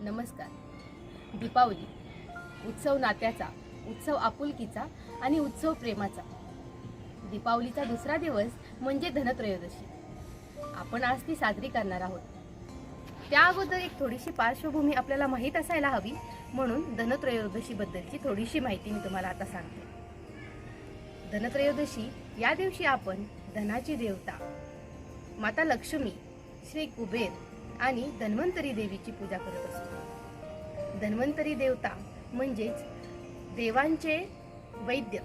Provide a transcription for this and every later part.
नमस्कार. दीपावली. उत्सव नात्याचा उत्सव आपुलकीचा आणि उत्सव प्रेमाचा. दीपावलीचा दुसरा दिवस म्हणजे धनत्रयोदशी. आपण आज ती साजरी करणार आहोत. त्या अगोदर एक थोडीशी पार्श्वभूमी आपल्याला माहीत असायला हवी म्हणून धनत्रयोदशीबद्दलची थोडीशी माहिती मी तुम्हाला आता सांगते. धनत्रयोदशी या दिवशी आपण धनाची देवता माता लक्ष्मी श्री कुबेर आणि धन्वंतरी देवीची पूजा करत असतो. धन्वंतरी देवता म्हणजेच देवांचे वैद्य.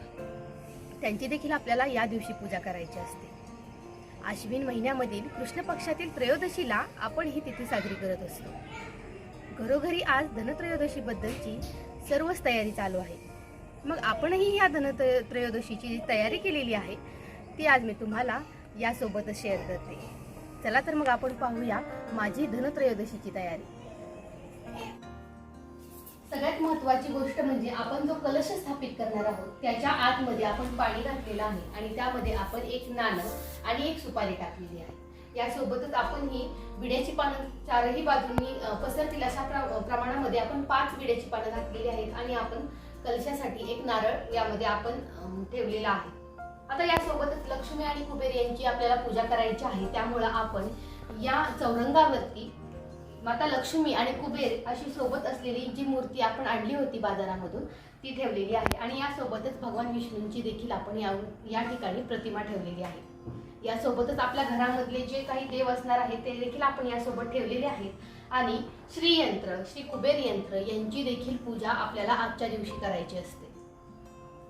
त्यांची देखील आपल्याला या दिवशी पूजा करायची असते. आश्विन महिन्यामधील कृष्ण पक्षातील त्रयोदशीला आपण ही तिथी साजरी करत असतो. घरोघरी आज धनत्रयोदशीबद्दलची सर्वच तयारी चालू आहे. मग आपणही या धनत्रयोदशीची जी तयारी केलेली आहे ती आज मी तुम्हाला यासोबतच शेअर करते. चला तर मग आपण पाहूया माझी धनत्रयोदशीची तयारी. सगळ्यात महत्वाची गोष्ट म्हणजे आपण जो कलश स्थापित करणार आहोत त्याच्या आतमध्ये आपण पाणी घातलेलं आहे आणि त्यामध्ये आपण एक नाणं आणि एक सुपारी टाकलेली आहे. यासोबतच आपण ही विड्याची पानं चारही बाजूंनी पसरतील अशा प्र- प्रमाणामध्ये आपण पाच विड्याची पानं घातलेली आहेत आणि आपण कलशासाठी एक नारळ यामध्ये आपण ठेवलेला आहे. आता यासोबतच लक्ष्मी आणि कुबेर यांची आपल्याला पूजा करायची आहे. त्यामुळं आपण या चौरंगावरती माता लक्ष्मी आणि कुबेर अशी सोबत असलेली जी मूर्ती आपण आणली होती बाजारामधून ती ठेवलेली आहे. आणि यासोबतच भगवान विष्णूंची देखील आपण या या ठिकाणी प्रतिमा ठेवलेली आहे. यासोबतच आपल्या घरामधले जे काही देव असणार आहेत ते देखील आपण यासोबत ठेवलेले आहेत. आणि श्रीयंत्र श्री कुबेर यंत्र यांची देखील पूजा आपल्याला आजच्या दिवशी करायची असते.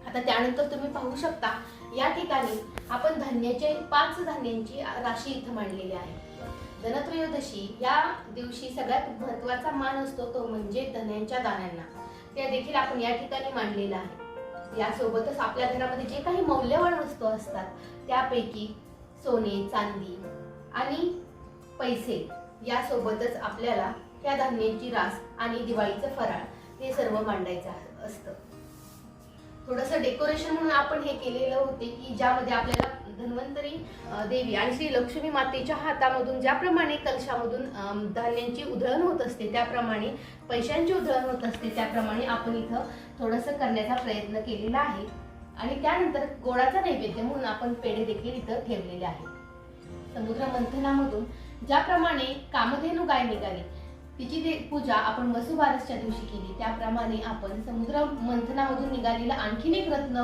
आता त्यानंतर तुम्ही पाहू शकता या ठिकाणी आपण धान्याचे पाच धान्यांची राशी इथं मांडलेली आहे. धनत्रयोदशी या दिवशी सगळ्यात महत्त्वाचा मान असतो तो म्हणजे धन्यांच्या दाण्यांना त्या देखील आपण या ठिकाणी मांडलेला आहे. यासोबतच आपल्या घरामध्ये जे काही मौल्यवान वस्तू असतात त्यापैकी सोने चांदी आणि पैसे यासोबतच आपल्याला त्या धान्यांची रास आणि दिवाळीचं फराळ हे सर्व मांडायचं असतं. थोडंसं डेकोरेशन म्हणून आपण हे केलेलं होते की ज्यामध्ये आपल्याला धन्वंतरी देवी आणि श्री लक्ष्मी मातेच्या हातामधून ज्याप्रमाणे कलशामधून धान्यांची उधळण होत असते त्याप्रमाणे पैशांची उधळण होत असते त्याप्रमाणे आपण इथं थोडंसं करण्याचा प्रयत्न केलेला आहे. आणि त्यानंतर गोडाचा नैवेद्य म्हणून आपण पेढे देखील इथं ठेवलेले आहे समुद्र मंथनामधून ज्याप्रमाणे कामधेनू गाय निघाली तिची ते पूजा आपण वसुबारसच्या दिवशी केली. त्याप्रमाणे आपण समुद्र मंथनामधून निघालेलं आणखीन एक रत्न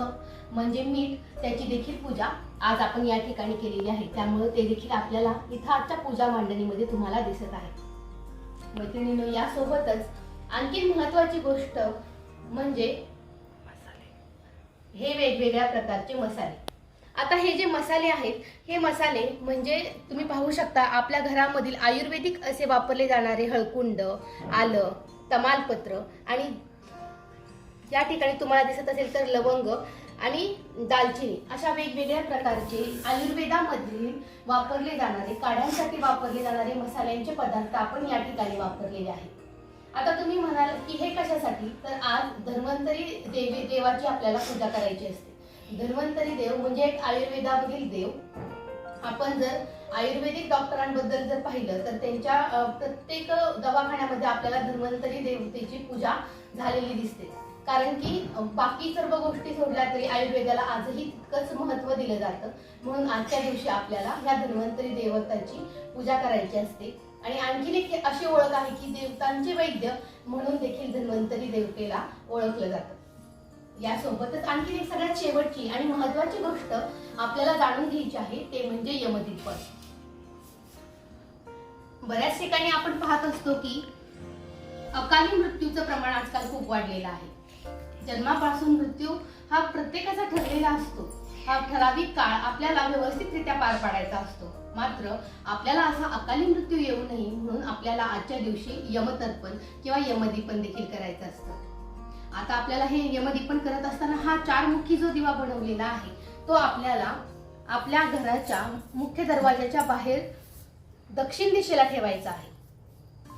म्हणजे मीठ त्याची देखील पूजा आज आपण या ठिकाणी केलेली आहे. त्यामुळे ते देखील आपल्याला इथं आजच्या पूजा मांडणीमध्ये तुम्हाला दिसत आहे. मैत्रिणीनो यासोबतच आणखीन महत्वाची गोष्ट म्हणजे हे वेगवेगळ्या प्रकारचे मसाले. आता हे जे मसाले आहेत हे मसाले म्हणजे तुम्ही पाहू शकता आपल्या घरामधील आयुर्वेदिक असे वापरले जाणारे हळकुंड आलं तमालपत्र आणि या ठिकाणी तुम्हाला दिसत असेल तर लवंग आणि दालचिनी. अशा वेगवेगळ्या प्रकारचे आयुर्वेदामधील वापरले जाणारे काढ्यांसाठी वापरले जाणारे मसाल्यांचे पदार्थ आपण या ठिकाणी वापरलेले आहेत. आता तुम्ही म्हणाल की हे कशासाठी? तर आज धन्वंतरी देवी देवाची आपल्याला पूजा करायची असते. धन्वंतरी देव म्हणजे एक आयुर्वेदामधील देव. आपण जर आयुर्वेदिक डॉक्टरांबद्दल जर पाहिलं तर त्यांच्या प्रत्येक दवाखान्यामध्ये आपल्याला धन्वंतरी देवतेची पूजा झालेली दिसते. कारण की बाकी सर्व गोष्टी सोडल्या तरी आयुर्वेदाला आजही तितकंच महत्त्व दिलं जातं. म्हणून आजच्या दिवशी आपल्याला ह्या धन्वंतरी देवताची पूजा करायची असते. आणि आणखीन एक अशी ओळख आहे की देवतांचे वैद्य म्हणून देखील धन्वंतरी देवतेला ओळखलं जातं. यासोबतच आणखी एक सगळ्यात शेवटची आणि महत्वाची गोष्ट आपल्याला जाणून घ्यायची आहे ते म्हणजे यमदीपन बऱ्याच ठिकाणी आपण पाहत असतो की अकाली मृत्यूचं प्रमाण आजकाल खूप वाढलेलं आहे. जन्मापासून मृत्यू हा प्रत्येकाचा ठरलेला असतो. हा ठराविक काळ आपल्याला व्यवस्थितरित्या पार पाडायचा असतो. मात्र आपल्याला असा अकाली मृत्यू येऊ नये म्हणून आपल्याला आजच्या दिवशी यमतर्पण किंवा यमदीपन देखील करायचं असतं. आता आपल्याला हे यमदीपन करत असताना हा चार मुखी जो दिवा बनवलेला आहे तो आपल्याला आपल्या घराच्या मुख्य दरवाजाच्या बाहेर दक्षिण दिशेला ठेवायचा आहे.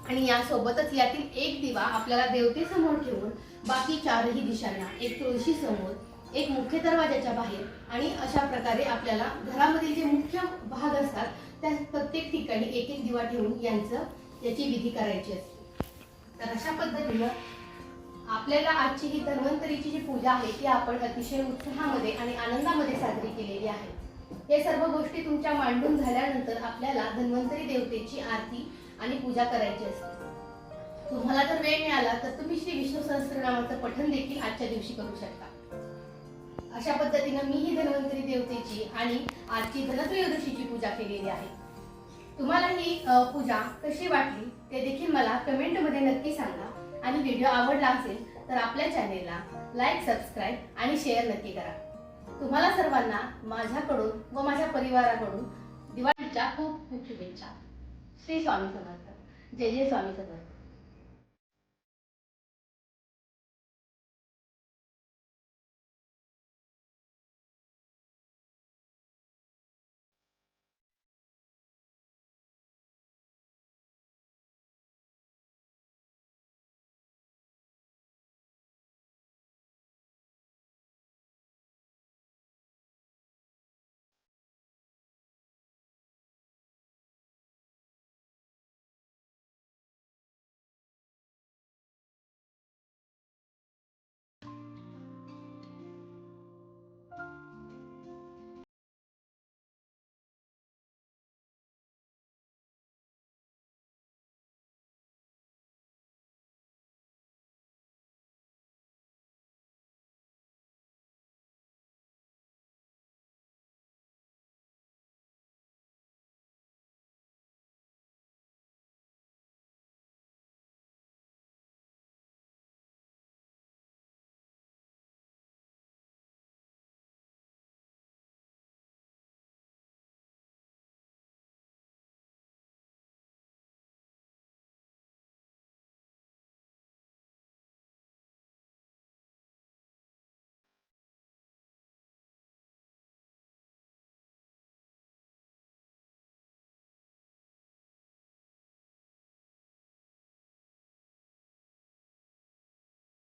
आणि यासोबतच यातील एक दिवा आपल्याला देवतेसमोर ठेवून बाकी चारही दिशांना एक तुळशी समोर एक मुख्य दरवाजाच्या बाहेर आणि अशा प्रकारे आपल्याला घरामधील जे मुख्य भाग असतात त्या प्रत्येक ठिकाणी एक एक दिवा ठेवून यांचं याची विधी करायची असते. तर अशा पद्धतीनं आपल्याला आजची ही धन्वंतरीची जी पूजा आहे ती आपण अतिशय उत्साहामध्ये आणि आनंदामध्ये साजरी केलेली आहे. हे सर्व गोष्टी तुमच्या मांडून झाल्यानंतर आपल्याला धन्वंतरी देवतेची आरती आणि पूजा करायची असते. तुम्हाला जर वेळ मिळाला तर तुम्ही श्री विष्णू सहस्रनामाचं पठण देखील आजच्या दिवशी करू शकता. अशा पद्धतीनं मी ही धन्वंतरी देवतेची आणि आजची धनत्रयोदशीची पूजा केलेली आहे. तुम्हाला ही पूजा कशी वाटली ते देखील मला कमेंटमध्ये नक्की सांगा. आणि व्हिडिओ आवडला असेल तर आपल्या चॅनेलला लाईक सबस्क्राईब आणि शेअर नक्की करा. तुम्हाला सर्वांना माझ्याकडून व माझ्या परिवाराकडून दिवाळीच्या खूप खूप शुभेच्छा. श्री स्वामी समर्थ. जय जय स्वामी समर्थ.